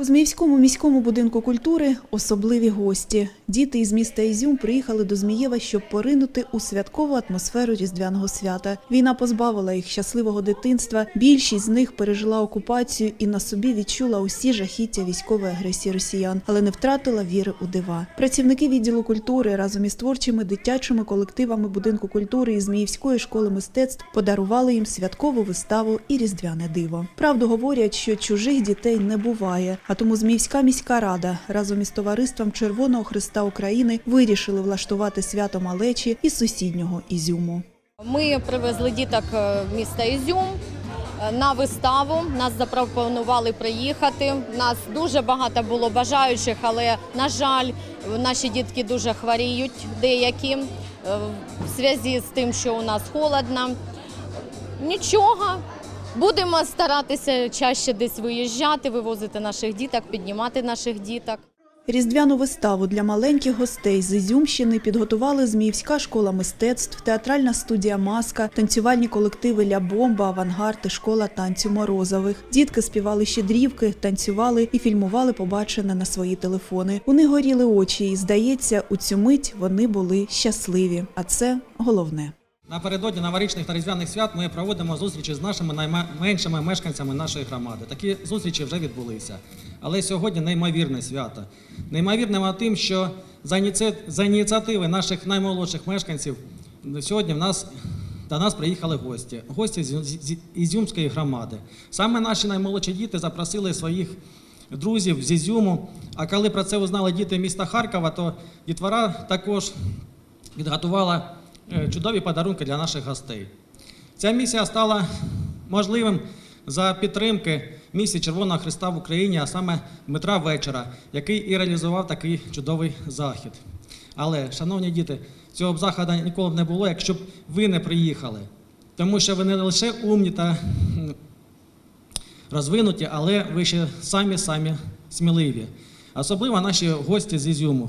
У Зміївському міському будинку культури особливі гості. Діти із міста Ізюм приїхали до Змієва, щоб поринути у святкову атмосферу різдвяного свята. Війна позбавила їх щасливого дитинства. Більшість з них пережила окупацію і на собі відчула усі жахіття військової агресії росіян, але не втратила віри у дива. Працівники відділу культури разом із творчими дитячими колективами будинку культури і Зміївської школи мистецтв подарували їм святкову виставу і різдвяне диво. Правду говорять, що чужих дітей не буває. А тому Зміївська міська рада разом із товариством Червоного Христа України вирішили влаштувати свято малечі із сусіднього Ізюму. Ми привезли діток е, міста Ізюм е, на виставу. Нас запропонували приїхати. Нас дуже багато було бажаючих, але на жаль, наші дітки дуже хворіють деякі е, в зв'язку з тим, що у нас холодно. Нічого. Будемо старатися чаще десь виїжджати, вивозити наших діток, піднімати наших діток. Різдвяну виставу для маленьких гостей з Ізюмщини підготували Зміївська школа мистецтв, театральна студія Маска, танцювальні колективи Ля Бомба, Авангард і школа танцю Морозових. Дітки співали щедрівки, танцювали і фільмували побачене на свої телефони. Них горіли очі, і здається, у цю мить вони були щасливі. А це головне. Напередодні новорічних та різдвяних свят ми проводимо зустрічі з нашими найменшими мешканцями нашої громади. Такі зустрічі вже відбулися. Але сьогодні неймовірне свято. Неймовірне тим, що за, ініціативи наших наймолодших мешканців сьогодні в нас до нас приїхали гості, гості з Ізюмської громади. Саме наші наймолодші діти запросили своїх друзів з Ізюму. А коли про це узнали діти міста Харкова, то дітвора також підготувала чудові подарунки для наших гостей. Ця місія стала можливим за підтримки місії Червоного Христа в Україні, а саме Дмитра Вечора, який і реалізував такий чудовий захід. Але, шановні діти, цього б заходу ніколи б не було, якщо б ви не приїхали. Тому що ви не лише умні та розвинуті, але ви ще самі самі сміливі. Особливо наші гості з Ізюму.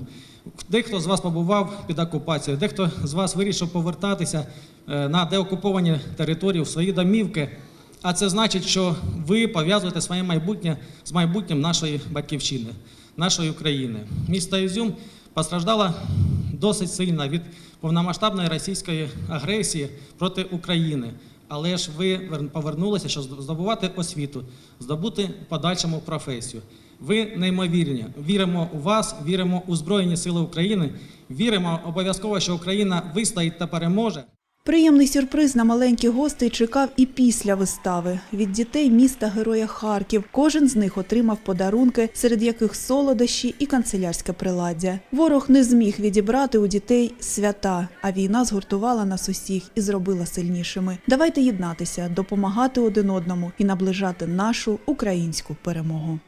Дехто з вас побував під окупацією, дехто з вас вирішив повертатися е, на деокуповані території в свої домівки. А це значить, що ви пов'язуєте своє майбутнє з майбутнім нашої батьківщини, нашої України. Місто Ізюм постраждало досить сильно від повномасштабної російської агресії проти України. Але ж ви вер- повернулися, щоб здобувати освіту, здобути подальшому професію. Ви неймовірні. Віримо у вас, віримо у Збройні Сили України, віримо обов'язково, що Україна вистоїть та переможе. Приємний сюрприз на маленьких гостей чекав і після вистави. Від дітей міста Героя Харків кожен з них отримав подарунки, серед яких солодощі і канцелярське приладдя. Ворог не зміг відібрати у дітей свята, а війна згуртувала нас усіх і зробила сильнішими. Давайте єднатися, допомагати один одному і наближати нашу українську перемогу.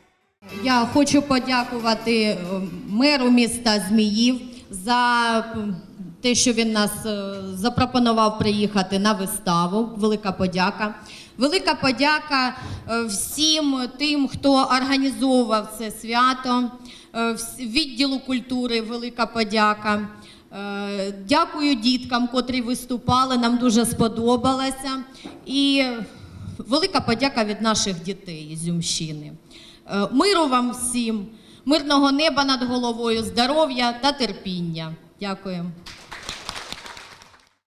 Я хочу подякувати е, меру міста Зміїв за те, що він нас е, запропонував приїхати на виставу. Велика подяка. Велика подяка е, всім тим, хто організовував це свято, е, відділу культури. Велика подяка. Дякую діткам, котрі виступали. Нам дуже сподобалося. І велика подяка від наших дітей із Юмщини. Миру вам всім, мирного неба над головою, здоров'я та терпіння. Дякую.